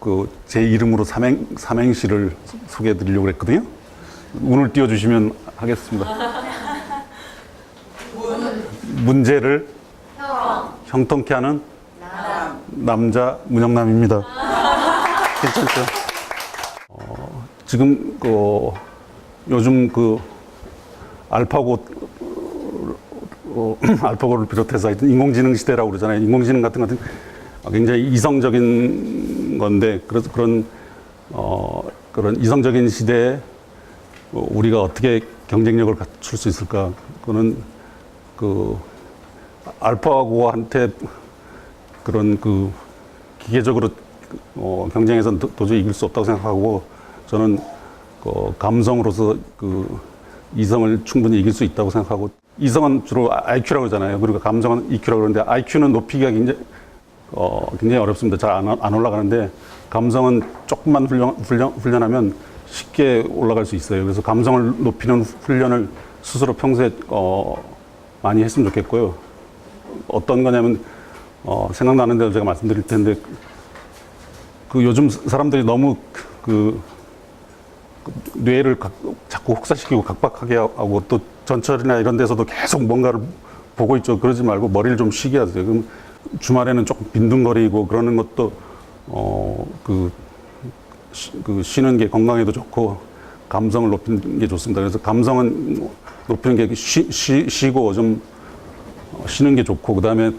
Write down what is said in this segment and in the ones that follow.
그 제 이름으로 삼행 삼행시를 소개해 드리려고 했거든요. 운을 띄워 주시면 하겠습니다. 문제를 형통케 하는 남자 문영남입니다. 괜찮죠? 어, 지금 그 요즘 그 알파고 어, 알파고를 비롯해서 인공지능 시대라고 그러잖아요. 인공지능 같은 것은 굉장히 이성적인 건데 그래서 그런 어, 그런 이성적인 시대에 어, 우리가 어떻게 경쟁력을 갖출 수 있을까? 그거는 그 알파고한테 그런 그 기계적으로 어, 경쟁에서는 도- 도저히 이길 수 없다고 생각하고 저는 그 감성으로서 그 이성을 충분히 이길 수 있다고 생각하고 이성은 주로 IQ라고 그러잖아요. 그리고 감성은 EQ라고 그러는데 IQ는 높이기가 굉장히 어, 굉장히 어렵습니다. 잘안안 올라가는데 감성은 조금만 훈련, 훈련, 훈련하면 쉽게 올라갈 수 있어요. 그래서 감성을 높이는 훈련을 스스로 평소에 어, 많이 했으면 좋겠고요. 어떤 거냐면 어, 생각나는 대로 제가 말씀드릴 텐데 그 요즘 사람들이 너무 그, 그 뇌를 각- 자꾸 혹사시키고 각박하게 하고 또 전철이나 이런 데서도 계속 뭔가를 보고 있죠. 그러지 말고 머리를 좀 쉬게 하세요. 그럼 주말에는 조금 빈둥거리고 그러는 것도 어그 그 쉬는 게 건강에도 좋고 감성을 높이는 게 좋습니다. 그래서 감성은 높이는 게 쉬, 쉬, 쉬고 좀 어, 쉬는 게 좋고 그다음에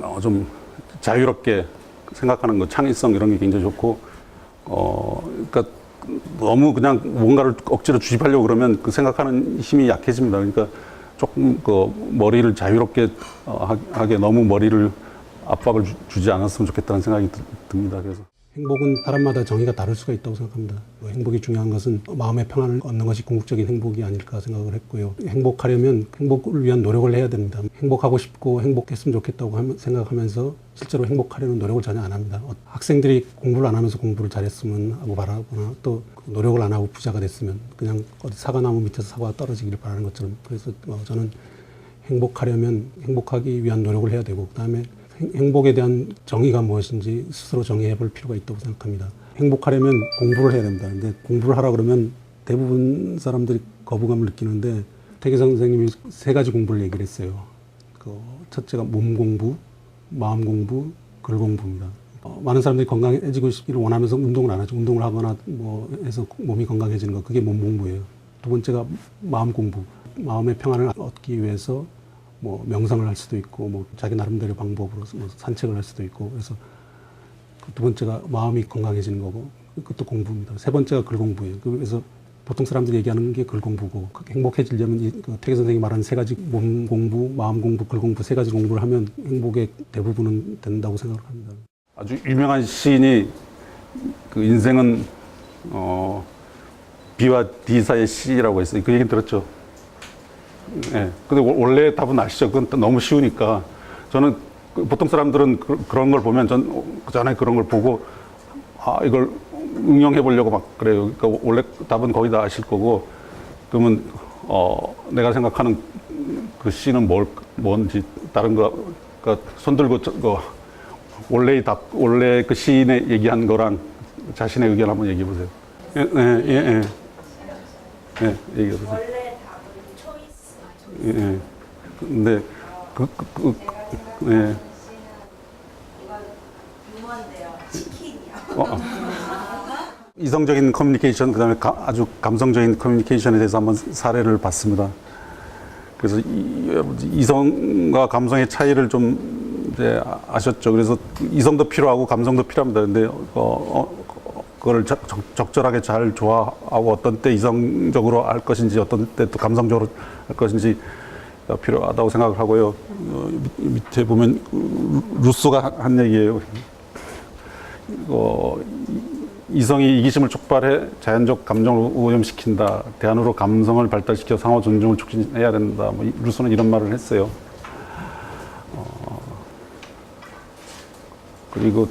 어, 좀 자유롭게 생각하는 거 창의성 이런 게 굉장히 좋고 어 그러니까 너무 그냥 뭔가를 억지로 주입하려고 그러면 그 생각하는 힘이 약해집니다. 그러니까 조금 그 머리를 자유롭게 어, 하- 하게 너무 머리를 압박을 주- 주지 않았으면 좋겠다는 생각이 드- 듭니다. 그래서 행복은 사람마다 정의가 다를 수가 있다고 생각합니다. 뭐 행복이 중요한 것은 마음의 평안을 얻는 것이 궁극적인 행복이 아닐까 생각을 했고요. 행복하려면 행복을 위한 노력을 해야 됩니다. 행복하고 싶고 행복했으면 좋겠다고 하면- 생각하면서 실제로 행복하려는 노력을 전혀 안 합니다. 어, 학생들이 공부를 안 하면서 공부를 잘했으면 하고 바라거나 또 노력을 안 하고 부자가 됐으면 그냥 어디 사과나무 밑에서 사과가 떨어지기를 바라는 것처럼 그래서 어, 저는 행복하려면 행복하기 위한 노력을 해야 되고 그다음에 행- 행복에 대한 정의가 무엇인지 스스로 정의해 볼 필요가 있다고 생각합니다. 행복하려면 공부를 해야 됩니다. 근데 공부를 하라 그러면 대부분 사람들이 거부감을 느끼는데 태계성 선생님이 세 가지 공부를 얘기를 했어요. 그 첫째가 몸 공부, 마음 공부, 글 공부입니다. 어, 많은 사람들이 건강해지고 싶기를 원하면서 운동을 안 하죠. 운동을 하거나 뭐 해서 몸이 건강해지는 거 그게 몸 공부예요. 두 번째가 마음 공부. 마음의 평안을 얻기 위해서 뭐 명상을 할 수도 있고 뭐 자기 나름대로 방법으로 뭐 산책을 할 수도 있고 그래서 그두 번째가 마음이 건강해지는 거고 그것도 공부입니다. 세 번째가 글 공부예요. 그래서 보통 사람들이 얘기하는 게 글 공부고 그 행복해지려면 이, 그 태계 선생님이 말하는 세 가지 몸 공부, 마음 공부, 글 공부 세 가지 공부를 하면 행복의 대부분은 된다고 생각을 합니다. 아주 유명한 시인이 그 인생은 어, B와 D 사이의 C라고 했어요. 그 얘기 들었죠. 예. 근데 원- 원래 답은 아시죠? 그건 또 너무 쉬우니까. 저는 그 보통 사람들은 그, 런걸 보면 전 그 전에 그런 걸 보고 아, 이걸 응용해 보려고 막 그래요. 그러니까 원래 답은 거의 다 아실 거고 그러면 어, 내가 생각하는 그 C는 뭘, 뭔지 다른 거, 그러니까 손 들고 저, 그 원래의 답, 원래 그 시인의 얘기한 거랑 자신의 의견 한번 얘기해 보세요. 예, 예, 예, 예. 예, 얘기해 보세요. 예, 예. 근데 그, 그, 그, 그 예. 치킨이요. 어, 이성적인 커뮤니케이션, 그 다음에 아주 감성적인 커뮤니케이션에 대해서 한번 사례를 봤습니다. 그래서 이, 이성과 감성의 차이를 좀 이제 아- 아셨죠. 그래서 이성도 필요하고 감성도 필요합니다. 근데 어, 어, 그걸 적, 적- 적절하게 잘 조화하고 어떤 때 이성적으로 할 것인지 어떤 때 또 감성적으로 할 것인지 필요하다고 생각을 하고요. 어, 밑- 밑에 보면 루- 루소가 한- 한 얘기예요. 어, 이성이 이기심을 촉발해 자연적 감정을 오염시킨다. 대안으로 감성을 발달시켜 상호 존중을 촉진해야 된다. 뭐 이- 루소는 이런 말을 했어요. 어, 그리고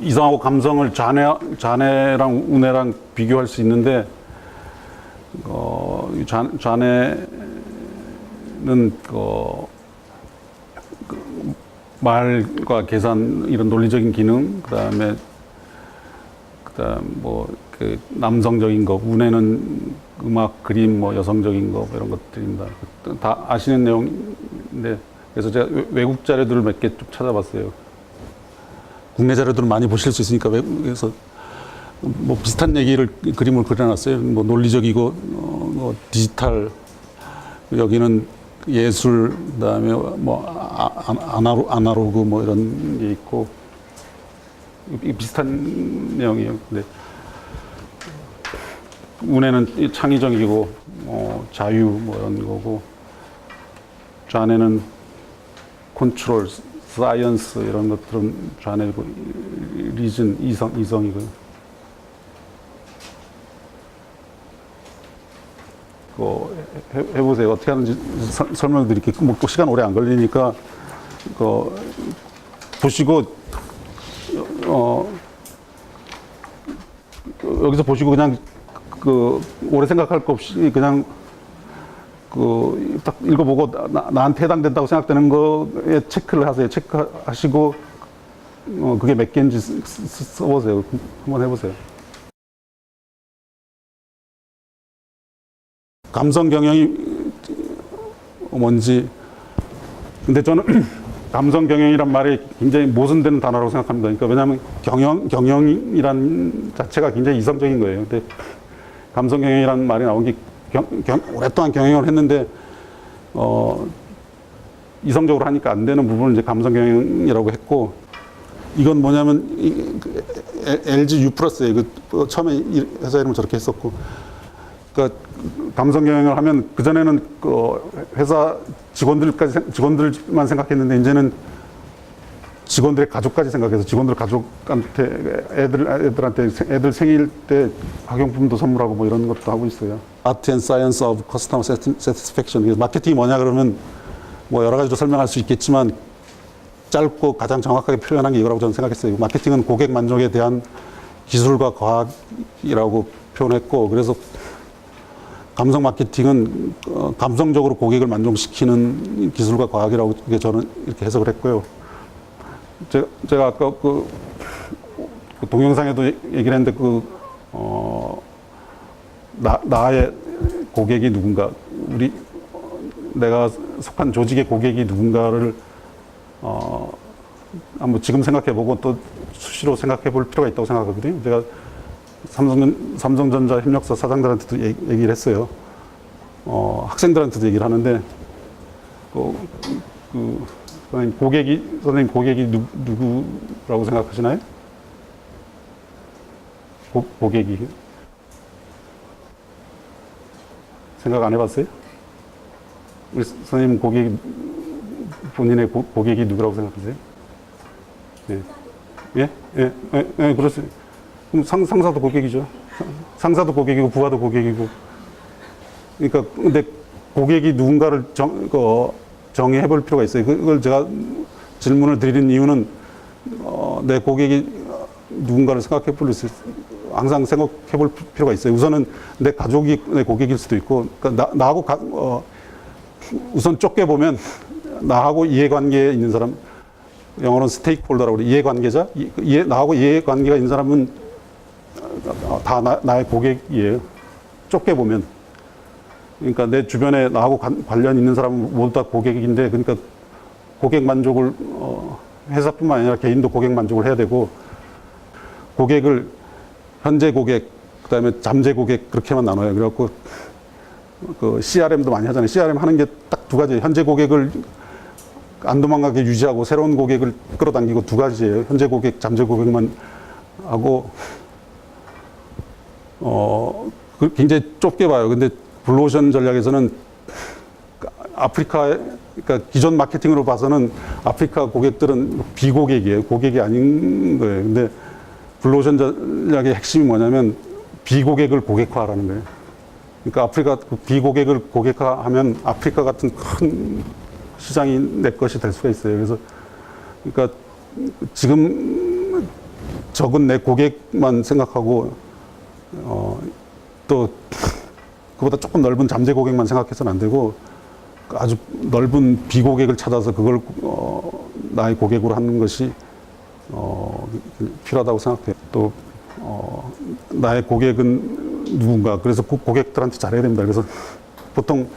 이성하고 감성을 자네, 자네랑 우네랑 비교할 수 있는데 어, 이 자, 자네는 그, 그 말과 계산 이런 논리적인 기능 그 다음에 그 다음 뭐 그 남성적인 거, 운에는 음악, 그림, 뭐 여성적인 거뭐 이런 것들입니다. 다 아시는 내용인데 그래서 제가 외- 외국 자료들을 몇 개 좀 찾아봤어요. 국내 자료들을 많이 보실 수 있으니까 외국에서 뭐 비슷한 얘기를 그림을 그려놨어요. 뭐 논리적이고 어, 뭐 디지털 여기는 예술 그다음에 뭐 아, 아, 아나로, 아나로그 뭐 이런 게 있고 이 비슷한 내용이에요. 근데 운에는 이 창의적이고 어, 자유 뭐 이런 거고 좌뇌는 컨트롤, 사이언스 이런 것들은 좌뇌고 리즌 이성 이성이고 그 해, 해보세요. 어떻게 하는지 설- 설명드릴게요. 뭐또 시간 오래 안 걸리니까 그 보시고 어 여기서 보시고 그냥 그 오래 생각할 거 없이 그냥 그 딱 읽어보고 나, 나한테 해당된다고 생각되는 거에 체크를 하세요. 체크하시고 어 그게 몇 개인지 써보세요. 한번 해보세요. 감성 경영이 뭔지 근데 저는 감성 경영이란 말이 굉장히 모순되는 단어라고 생각합니다. 그러니까 왜냐하면 경영 경영이란 자체가 굉장히 이성적인 거예요. 근데 감성 경영이란 말이 나온 게 경, 경- 오랫동안 경영을 했는데 어, 이성적으로 하니까 안 되는 부분을 이제 감성 경영이라고 했고 이건 뭐냐면 이, 그 에- LG U 플러스에 그 처음에 이 회사 이름을 저렇게 했었고 그러니까 감성 경영을 하면 그 전에는 그 회사 직원들까지 생- 직원들만 생각했는데 이제는 직원들의 가족까지 생각해서 직원들 가족한테 애들 애들한테 생- 애들 생일 때 학용품도 선물하고 뭐 이런 것도 하고 있어요. And Science of Customer Satisfaction. 그래서 마케팅이 뭐냐 그러면 뭐 여러 가지로 설명할 수 있겠지만 짧고 가장 정확하게 표현한 게 이거라고 저는 생각했어요. 마케팅은 고객 만족에 대한 기술과 과학이라고 표현했고 그래서 감성 마케팅은 어, 감성적으로 고객을 만족시키는 기술과 과학이라고 저는 이렇게 해석을 했고요. 제가, 제가 아까 그, 그 동영상에도 얘기를 했는데 그, 어, 나, 나의 고객이 누군가, 우리, 어, 내가 속한 조직의 고객이 누군가를, 어, 한번 지금 생각해 보고 또 수시로 생각해 볼 필요가 있다고 생각하거든요. 제가 삼성, 삼성전자 협력사 사장들한테도 얘기, 얘기를 했어요. 어, 학생들한테도 얘기를 하는데, 그, 그, 선생님, 고객이, 선생님, 고객이 누, 누구라고 생각하시나요? 고, 고객이. 생각 안 해봤어요? 우리 선생님, 고객이, 본인의 고, 고객이 누구라고 생각하세요? 예. 예? 예? 예, 예, 그렇습 그럼 상, 상사도 고객이죠. 상사도 고객이고, 부하도 고객이고. 그러니까, 근데 고객이 누군가를 정, 그, 정의해 볼 필요가 있어요. 그걸 제가 질문을 드리는 이유는 어, 내 고객이 누군가를 생각해 볼 수, 항상 생각해 볼 필요가 있어요. 우선은 내 가족이 내 고객일 수도 있고, 그러니까 나, 나하고 가, 어, 우선 좁게 보면 나하고 이해관계에 있는 사람, 영어로는 스테이크홀더라고 그래. 이해관계자? 이- 이해, 나하고 이해관계가 있는 사람은 어, 다 나, 나의 고객이에요. 좁게 보면. 그러니까 내 주변에 나하고 관, 관련 있는 사람은 모두 다 고객인데 그러니까 고객 만족을 어, 회사뿐만 아니라 개인도 고객 만족을 해야 되고 고객을 현재 고객 그다음에 잠재 고객 그렇게만 나눠요. 그래갖고 그 CRM도 많이 하잖아요. CRM 하는 게 딱 두 가지. 현재 고객을 안 도망가게 유지하고 새로운 고객을 끌어당기고 두 가지예요. 현재 고객, 잠재 고객만 하고 어그 굉장히 좁게 봐요. 근데 블루오션 전략에서는 아프리카 그러니까 기존 마케팅으로 봐서는 아프리카 고객들은 비고객이에요. 고객이 아닌 거예요. 근데 블루오션 전략의 핵심이 뭐냐면 비고객을 고객화하라는 거예요. 그러니까 아프리카 그 비고객을 고객화하면 아프리카 같은 큰 시장이 내 것이 될 수가 있어요. 그래서 그러니까 지금 적은 내 고객만 생각하고 어, 또 그보다 조금 넓은 잠재 고객만 생각해서는 안 되고 아주 넓은 비고객을 찾아서 그걸 어, 나의 고객으로 하는 것이 어, 필요하다고 생각해요. 또 어, 나의 고객은 누군가. 그래서 고, 고객들한테 잘해야 됩니다. 그래서 보통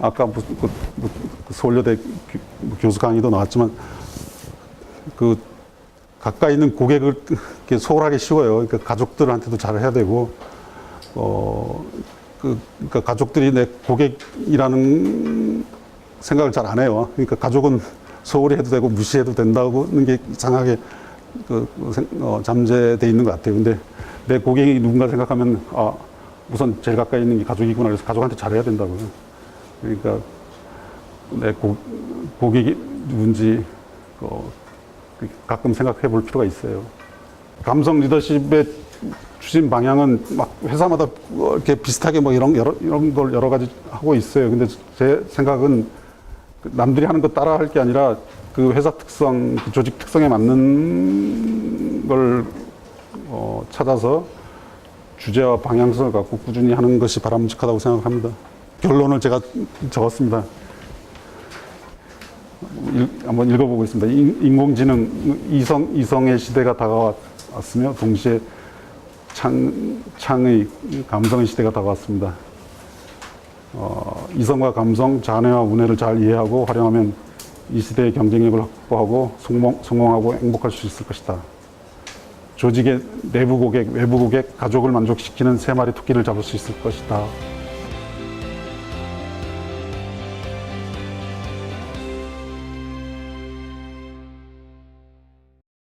아까 뭐, 그, 뭐, 그 서울여대 교- 뭐 교수 강의도 나왔지만 그 가까이 있는 고객을 소홀하기 쉬워요. 그러니까 가족들한테도 잘해야 되고 어, 그, 그러니까 가족들이 내 고객이라는 생각을 잘 안 해요. 그러니까 가족은 소홀히 해도 되고 무시해도 된다고는 게 이상하게 그, 생- 어, 잠재돼 있는 것 같아요. 근데 내 고객이 누군가 생각하면 아, 우선 제일 가까이 있는 게 가족이구나. 그래서 가족한테 잘해야 된다고요. 그러니까 내 고, 고객이 누군지 어, 가끔 생각해 볼 필요가 있어요. 감성 리더십의 추진 방향은 막 회사마다 뭐 이렇게 비슷하게 뭐 이런 여러, 이런 걸 여러 가지 하고 있어요. 근데 제 생각은 그 남들이 하는 거 따라 할 게 아니라 그 회사 특성, 그 조직 특성에 맞는 걸 어, 찾아서 주제와 방향성을 갖고 꾸준히 하는 것이 바람직하다고 생각합니다. 결론을 제가 적었습니다. 일- 한번 읽어보고 있습니다. 인- 인공지능 이성 이성의 시대가 다가왔으며 동시에 창 창의 감성의 시대가 다가왔습니다. 어, 이성과 감성, 자뇌와 운해를 잘 이해하고 활용하면 이 시대의 경쟁력을 확보하고 성공, 성공하고 행복할 수 있을 것이다. 조직의 내부 고객, 외부 고객, 가족을 만족시키는 세 마리 토끼를 잡을 수 있을 것이다.